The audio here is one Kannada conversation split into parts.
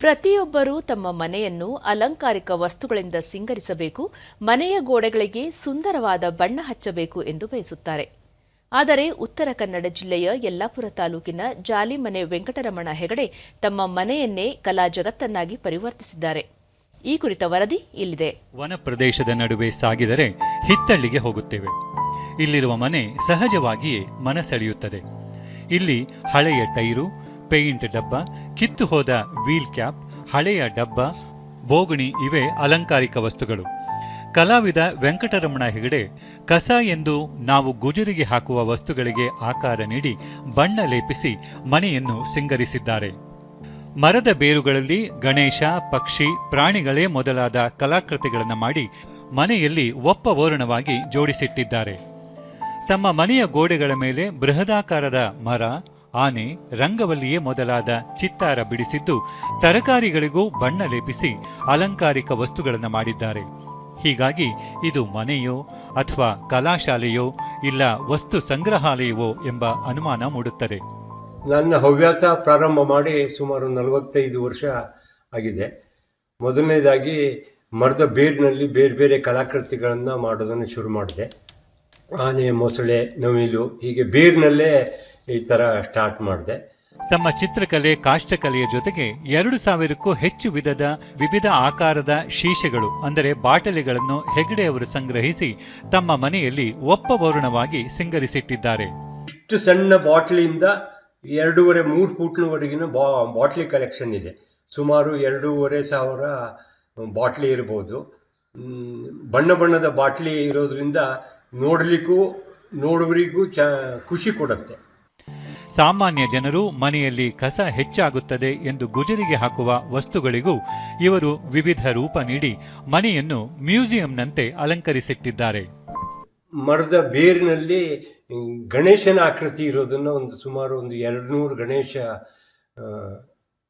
ಪ್ರತಿಯೊಬ್ಬರೂ ತಮ್ಮ ಮನೆಯನ್ನು ಅಲಂಕಾರಿಕ ವಸ್ತುಗಳಿಂದ ಸಿಂಗರಿಸಬೇಕು, ಮನೆಯ ಗೋಡೆಗಳಿಗೆ ಸುಂದರವಾದ ಬಣ್ಣ ಹಚ್ಚಬೇಕು ಎಂದು ಬಯಸುತ್ತಾರೆ. ಆದರೆ ಉತ್ತರ ಕನ್ನಡ ಜಿಲ್ಲೆಯ ಯಲ್ಲಾಪುರ ತಾಲೂಕಿನ ಜಾಲಿಮನೆ ವೆಂಕಟರಮಣ ಹೆಗಡೆ ತಮ್ಮ ಮನೆಯನ್ನೇ ಕಲಾ ಜಗತ್ತನ್ನಾಗಿ ಪರಿವರ್ತಿಸಿದ್ದಾರೆ. ಈ ಕುರಿತ ವರದಿ ಇಲ್ಲಿದೆ. ವನ ಪ್ರದೇಶದ ನಡುವೆ ಸಾಗಿದರೆ ಹಿತ್ತಳ್ಳಿಗೆ ಹೋಗುತ್ತೇವೆ. ಇಲ್ಲಿರುವ ಮನೆ ಸಹಜವಾಗಿಯೇ ಮನಸೆಳೆಯುತ್ತದೆ. ಇಲ್ಲಿ ಹಳೆಯ ಟೈರು ಪೇಯಿಂಟ್ ಡಬ್ಬ, ಕಿತ್ತು ಹೋದ ವೀಲ್ ಕ್ಯಾಪ್, ಹಳೆಯ ಡಬ್ಬ, ಬೋಗಣಿ ಇವೆ ಅಲಂಕಾರಿಕ ವಸ್ತುಗಳು. ಕಲಾವಿದ ವೆಂಕಟರಮಣ ಹೆಗಡೆ, ಕಸ ಎಂದು ನಾವು ಗುಜುರಿಗೆ ಹಾಕುವ ವಸ್ತುಗಳಿಗೆ ಆಕಾರ ನೀಡಿ ಬಣ್ಣ ಲೇಪಿಸಿ ಮನೆಯನ್ನು ಸಿಂಗರಿಸಿದ್ದಾರೆ. ಮರದ ಬೇರುಗಳಲ್ಲಿ ಗಣೇಶ, ಪಕ್ಷಿ, ಪ್ರಾಣಿಗಳೇ ಮೊದಲಾದ ಕಲಾಕೃತಿಗಳನ್ನು ಮಾಡಿ ಮನೆಯಲ್ಲಿ ಒಪ್ಪ ಓರಣವಾಗಿ ಜೋಡಿಸಿಟ್ಟಿದ್ದಾರೆ. ತಮ್ಮ ಮನೆಯ ಗೋಡೆಗಳ ಮೇಲೆ ಬೃಹದಾಕಾರದ ಮರ ಆನೆ ರಂಗವಲ್ಲಿಯೇ ಮೊದಲಾದ ಚಿತ್ತಾರ ಬಿಡಿಸಿದ್ದು ತರಕಾರಿಗಳಿಗೂ ಬಣ್ಣ ಲೇಪಿಸಿ ಅಲಂಕಾರಿಕ ವಸ್ತುಗಳನ್ನು ಮಾಡಿದ್ದಾರೆ. ಹೀಗಾಗಿ ಇದು ಮನೆಯೋ ಅಥವಾ ಕಲಾಶಾಲೆಯೋ ಇಲ್ಲ ವಸ್ತು ಸಂಗ್ರಹಾಲಯವೋ ಎಂಬ ಅನುಮಾನ ಮೂಡುತ್ತದೆ. ನನ್ನ ಹವ್ಯಾಸ ಪ್ರಾರಂಭ ಮಾಡಿ ಸುಮಾರು ನಲವತ್ತೈದು ವರ್ಷ ಆಗಿದೆ. ಮೊದಲನೇದಾಗಿ ಮರದ ಬೇರಿನಲ್ಲಿ ಬೇರೆ ಬೇರೆ ಕಲಾಕೃತಿಗಳನ್ನು ಮಾಡೋದನ್ನು ಶುರು ಮಾಡಿದೆ. ಆನೆ, ಮೊಸಳೆ, ನವಿಲು ಹೀಗೆ ಬೇರಿನಲ್ಲೇ ಈ ಥರ ಸ್ಟಾರ್ಟ್ ಮಾಡಿದೆ. ತಮ್ಮ ಚಿತ್ರಕಲೆ ಕಾಷ್ಟಕಲೆಯ ಜೊತೆಗೆ ಎರಡು ಸಾವಿರಕ್ಕೂ ಹೆಚ್ಚು ವಿಧದ ವಿವಿಧ ಆಕಾರದ ಶೀಶೆಗಳು ಅಂದರೆ ಬಾಟಲಿಗಳನ್ನು ಹೆಗಡೆಯವರು ಸಂಗ್ರಹಿಸಿ ತಮ್ಮ ಮನೆಯಲ್ಲಿ ಒಪ್ಪವರುಣವಾಗಿ ಸಿಂಗರಿಸಿಟ್ಟಿದ್ದಾರೆ. ಇಷ್ಟು ಸಣ್ಣ ಬಾಟ್ಲಿಯಿಂದ ಎರಡೂವರೆ ಮೂರು ಫೂಟ್ನವರೆಗಿನ ಬಾ ಬಾಟ್ಲಿ ಕಲೆಕ್ಷನ್ ಇದೆ. ಸುಮಾರು ಎರಡೂವರೆ ಸಾವಿರ ಬಾಟ್ಲಿ ಇರ್ಬೋದು. ಬಣ್ಣ ಬಣ್ಣದ ಬಾಟ್ಲಿ ಇರೋದ್ರಿಂದ ನೋಡಲಿಕ್ಕೂ ನೋಡುವರಿಗೂ ಚ ಖುಷಿ ಕೊಡುತ್ತೆ. ಸಾಮಾನ್ಯ ಜನರು ಮನೆಯಲ್ಲಿ ಕಸ ಹೆಚ್ಚಾಗುತ್ತದೆ ಎಂದು ಗುಜರಿಗೆ ಹಾಕುವ ವಸ್ತುಗಳಿಗೂ ಇವರು ವಿವಿಧ ರೂಪ ನೀಡಿ ಮನೆಯನ್ನು ಮ್ಯೂಸಿಯಂನಂತೆ ಅಲಂಕರಿಸಿಟ್ಟಿದ್ದಾರೆ. ಮರದ ಬೇರಿನಲ್ಲಿ ಗಣೇಶನ ಆಕೃತಿ ಇರೋದನ್ನು ಒಂದು ಸುಮಾರು ಒಂದು ಎರಡು ನೂರು ಗಣೇಶ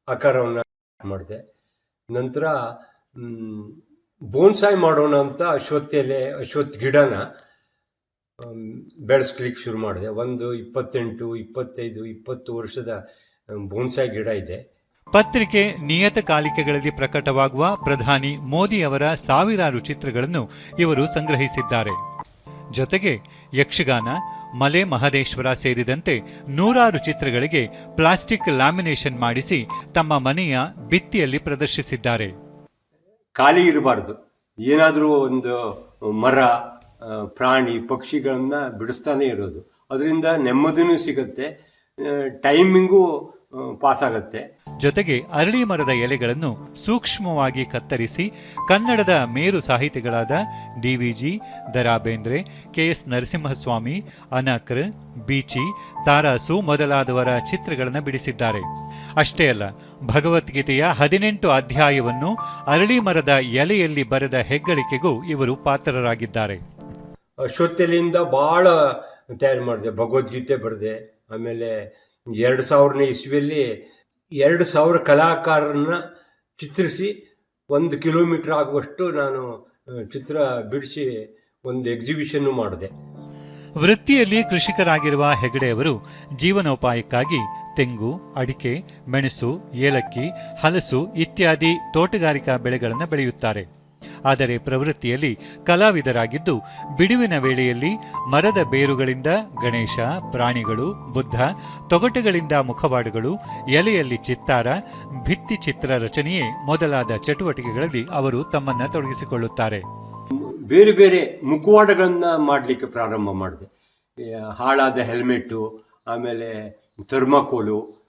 ಆಕಾರವನ್ನು ಮಾಡಿದೆ. ನಂತರ ಬೋನ್ಸಾಯಿ ಮಾಡೋಣ ಅಂತ ಅಶ್ವತ್ಥ ಎಲೆ ಅಶ್ವತ್ಥ ಗಿಡನ ಬೆಳೆಸ್ಲಿಕ್ಕೆ ಶುರು ಮಾಡಿದೆ. ಒಂದು ಇಪ್ಪತ್ತೆಂಟು ಇಪ್ಪತ್ತೈದು ಇಪ್ಪತ್ತು ವರ್ಷದ ಬೋನ್ಸಾಯ್ ಗಿಡ ಇದೆ. ಪತ್ರಿಕೆ ನಿಯತಕಾಲಿಕೆಗಳಲ್ಲಿ ಪ್ರಕಟವಾಗುವ ಪ್ರಧಾನಿ ಮೋದಿ ಅವರ ಸಾವಿರಾರು ಚಿತ್ರಗಳನ್ನು ಇವರು ಸಂಗ್ರಹಿಸಿದ್ದಾರೆ. ಜೊತೆಗೆ ಯಕ್ಷಗಾನ ಮಲೆ ಮಹದೇಶ್ವರ ಸೇರಿದಂತೆ ನೂರಾರು ಚಿತ್ರಗಳಿಗೆ ಪ್ಲಾಸ್ಟಿಕ್ ಲ್ಯಾಮಿನೇಷನ್ ಮಾಡಿಸಿ ತಮ್ಮ ಮನೆಯ ಭಿತ್ತಿಯಲ್ಲಿ ಪ್ರದರ್ಶಿಸಿದ್ದಾರೆ. ಖಾಲಿ ಇರಬಾರ್ದು. ಏನಾದರೂ ಒಂದು ಮರ ಪ್ರಾಣಿ ಪಕ್ಷಿಗಳನ್ನು ಬಿಡಿಸ್ತಾನೆ ಇರೋದು. ಅದರಿಂದ ನೆಮ್ಮದಿನೂ ಸಿಗುತ್ತೆ ಟೈಮಿಂಗು ಪಾಸ್ ಆಗುತ್ತೆ ಜೊತೆಗೆ ಅರಳಿ ಮರದ ಎಲೆಗಳನ್ನು ಸೂಕ್ಷ್ಮವಾಗಿ ಕತ್ತರಿಸಿ ಕನ್ನಡದ ಮೇರು ಸಾಹಿತಿಗಳಾದ ಡಿವಿಜಿ ದರಾ ಬೇಂದ್ರೆ ಕೆಎಸ್ ನರಸಿಂಹಸ್ವಾಮಿ, ಅನಕ್ರ, ಬೀಚಿ, ತಾರಾಸು ಮೊದಲಾದವರ ಚಿತ್ರಗಳನ್ನು ಬಿಡಿಸಿದ್ದಾರೆ. ಅಷ್ಟೇ ಅಲ್ಲ, ಭಗವದ್ಗೀತೆಯ ಹದಿನೆಂಟು ಅಧ್ಯಾಯವನ್ನು ಅರಳಿ ಮರದ ಎಲೆಯಲ್ಲಿ ಬರೆದ ಹೆಗ್ಗಳಿಕೆಗೂ ಇವರು ಪಾತ್ರರಾಗಿದ್ದಾರೆ. ಅಶ್ವತ್ಥೆಲೆಯಿಂದ ಭಾಳ ತಯಾರು ಮಾಡಿದೆ, ಭಗವದ್ಗೀತೆ ಬರೆದೆ. ಆಮೇಲೆ ಎರಡು ಸಾವಿರನೇ ಇಸ್ವಿಯಲ್ಲಿ ಎರಡು ಸಾವಿರ ಕಲಾಕಾರರನ್ನ ಚಿತ್ರಿಸಿ ಒಂದು ಕಿಲೋಮೀಟ್ರ್ ಆಗುವಷ್ಟು ನಾನು ಚಿತ್ರ ಬಿಡಿಸಿ ಒಂದು ಎಕ್ಸಿಬಿಷನ್ನು ಮಾಡಿದೆ. ವೃತ್ತಿಯಲ್ಲಿ ಕೃಷಿಕರಾಗಿರುವ ಹೆಗಡೆಯವರು ಜೀವನೋಪಾಯಕ್ಕಾಗಿ ತೆಂಗು, ಅಡಿಕೆ, ಮೆಣಸು, ಏಲಕ್ಕಿ, ಹಲಸು ಇತ್ಯಾದಿ ತೋಟಗಾರಿಕಾ ಬೆಳೆಗಳನ್ನು ಬೆಳೆಯುತ್ತಾರೆ. ಆದರೆ ಪ್ರವೃತ್ತಿಯಲ್ಲಿ ಕಲಾವಿದರಾಗಿದ್ದು, ಬಿಡುವಿನ ವೇಳೆಯಲ್ಲಿ ಮರದ ಬೇರುಗಳಿಂದ ಗಣೇಶ, ಪ್ರಾಣಿಗಳು, ಬುದ್ಧ, ತೊಗಟೆಗಳಿಂದ ಮುಖವಾಡುಗಳು, ಎಲೆಯಲ್ಲಿ ಚಿತ್ತಾರ, ಭಿತ್ತಿ ಚಿತ್ರ ರಚನೆಯೇ ಮೊದಲಾದ ಚಟುವಟಿಕೆಗಳಲ್ಲಿ ಅವರು ತಮ್ಮನ್ನು ತೊಡಗಿಸಿಕೊಳ್ಳುತ್ತಾರೆ. ಬೇರೆ ಬೇರೆ ಮುಖವಾಡಗಳನ್ನ ಮಾಡಲಿಕ್ಕೆ ಪ್ರಾರಂಭ ಮಾಡಿದೆ. ಹಾಳಾದ ಹೆಲ್ಮೆಟ್ಟು ಆಮೇಲೆ ಥರ್ಮಕೋಲು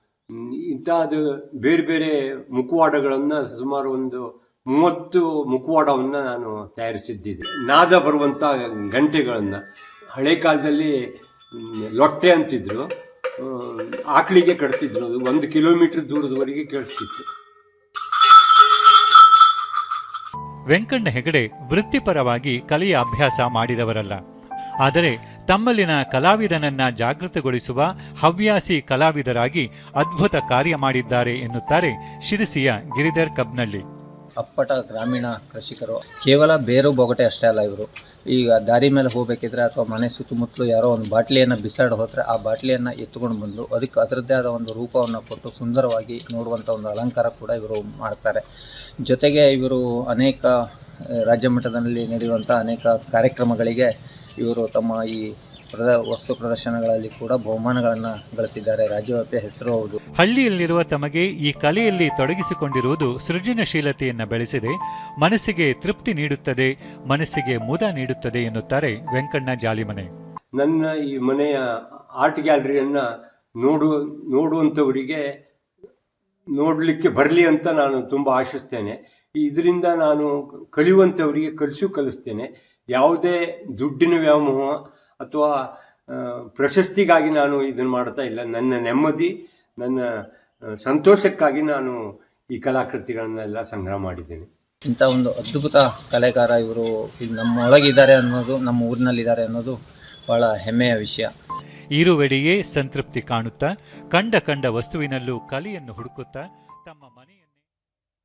ಇಂಥದ್ದು ಬೇರೆ ಬೇರೆ ಮುಖವಾಡಗಳನ್ನು ಸುಮಾರು ಒಂದು ಮೂವತ್ತು ಮುಖವಾಡವನ್ನು ನಾನು ತಯಾರಿಸಿದ್ದಿದೆ. ನಾದ ಬರುವಂಥ ಗಂಟೆಗಳನ್ನು. ಹಳೆ ಕಾಲದಲ್ಲಿ ಲೊಟ್ಟೆ ಅಂತಿದ್ರು. ಆಕಳಿಗೆ ಕಟ್ತಿದ್ರು ಅದು. ಒಂದು ಕಿಲೋಮೀಟರ್ ದೂರದವರೆಗೆ ಕೇಳಿಸ್ತಿತ್ತು. ವೆಂಕಣ್ಣ ಹೆಗಡೆ ವೃತ್ತಿಪರವಾಗಿ ಕಲೆಯ ಅಭ್ಯಾಸ ಮಾಡಿದವರಲ್ಲ. ಆದರೆ ತಮ್ಮಲ್ಲಿನ ಕಲಾವಿದನನ್ನ ಜಾಗೃತಗೊಳಿಸುವ ಹವ್ಯಾಸಿ ಕಲಾವಿದರಾಗಿ ಅದ್ಭುತ ಕಾರ್ಯ ಮಾಡಿದ್ದಾರೆ ಎನ್ನುತ್ತಾರೆ ಶಿರಸಿಯ ಗಿರಿಧರ್ ಕಬ್ನಳ್ಳಿ. ಅಪ್ಪಟ ಗ್ರಾಮೀಣ ಕೃಷಿಕರು. ಕೇವಲ ಬೇರು ಬೊಗಟೆ ಅಷ್ಟೇ ಅಲ್ಲ ಇವರು. ಈಗ ದಾರಿ ಮೇಲೆ ಹೋಗಬೇಕಿದ್ರೆ ಅಥವಾ ಮನೆ ಸುತ್ತಮುತ್ತಲು ಯಾರೋ ಒಂದು ಬಾಟ್ಲಿಯನ್ನು ಬಿಸಾಡಿ ಹೋದರೆ ಆ ಬಾಟ್ಲಿಯನ್ನು ಎತ್ಕೊಂಡು ಬಂದು ಅದಕ್ಕೆ ಅದರದ್ದೇ ಆದ ಒಂದು ರೂಪವನ್ನು ಕೊಟ್ಟು ಸುಂದರವಾಗಿ ನೋಡುವಂಥ ಒಂದು ಅಲಂಕಾರ ಕೂಡ ಇವರು ಮಾಡ್ತಾರೆ. ಜೊತೆಗೆ ಇವರು ಅನೇಕ, ರಾಜ್ಯ ಮಟ್ಟದಲ್ಲಿ ನಡೆಯುವಂಥ ಅನೇಕ ಕಾರ್ಯಕ್ರಮಗಳಿಗೆ ಇವರು ತಮ್ಮ ಈ ಪ್ರದ ವಸ್ತು ಪ್ರದರ್ಶನಗಳಲ್ಲಿ ಕೂಡ ಬಹುಮಾನಗಳನ್ನು ಗಳಿಸಿದ್ದಾರೆ. ರಾಜ್ಯವ್ಯಾಪಿ ಹೆಸರು ಹೌದು. ಹಳ್ಳಿಯಲ್ಲಿರುವ ತಮಗೆ ಈ ಕಲೆಯಲ್ಲಿ ತೊಡಗಿಸಿಕೊಂಡಿರುವುದು ಸೃಜನಶೀಲತೆಯನ್ನು ಬೆಳೆಸಿದೆ. ಮನಸ್ಸಿಗೆ ತೃಪ್ತಿ ನೀಡುತ್ತದೆ ಮನಸ್ಸಿಗೆ ಮುದ ನೀಡುತ್ತದೆ ಎನ್ನುತ್ತಾರೆ ವೆಂಕಣ್ಣ ಜಾಲಿಮನೆ. ನನ್ನ ಈ ಮನೆಯ ಆರ್ಟ್ ಗ್ಯಾಲರಿಯನ್ನು ನೋಡು ನೋಡುವಂಥವರಿಗೆ ನೋಡಲಿಕ್ಕೆ ಬರಲಿ ಅಂತ ನಾನು ತುಂಬ ಆಶಿಸ್ತೇನೆ. ಇದರಿಂದ ನಾನು ಕಲಿಯುವಂಥವರಿಗೆ ಕಲಿಸು ಕಲಿಸ್ತೇನೆ. ಯಾವುದೇ ದುಡ್ಡಿನ ವ್ಯಾಮೋಹ ಅಥವಾ ಪ್ರಶಸ್ತಿಗಾಗಿ ನಾನು ಇದನ್ನು ಮಾಡ್ತಾ ಇಲ್ಲ. ನನ್ನ ನೆಮ್ಮದಿ ನನ್ನ ಸಂತೋಷಕ್ಕಾಗಿ ನಾನು ಈ ಕಲಾಕೃತಿಗಳನ್ನೆಲ್ಲ ಸಂಗ್ರಹ ಮಾಡಿದ್ದೇನೆ. ಇಂಥ ಒಂದು ಅದ್ಭುತ ಕಲೆಗಾರ ಇವರು ಇಲ್ಲಿ ನಮ್ಮ ಒಳಗಿದ್ದಾರೆ ಅನ್ನೋದು ನಮ್ಮ ಊರಿನಲ್ಲಿದ್ದಾರೆ ಅನ್ನೋದು ಬಹಳ ಹೆಮ್ಮೆಯ ವಿಷಯ. ಇರುವೆಡೆಯೇ ಸಂತೃಪ್ತಿ ಕಾಣುತ್ತಾ ಕಂಡ ಕಂಡ ವಸ್ತುವಿನಲ್ಲೂ ಕಲೆಯನ್ನು ಹುಡುಕುತ್ತಾ ತಮ್ಮ ಮನೆಯ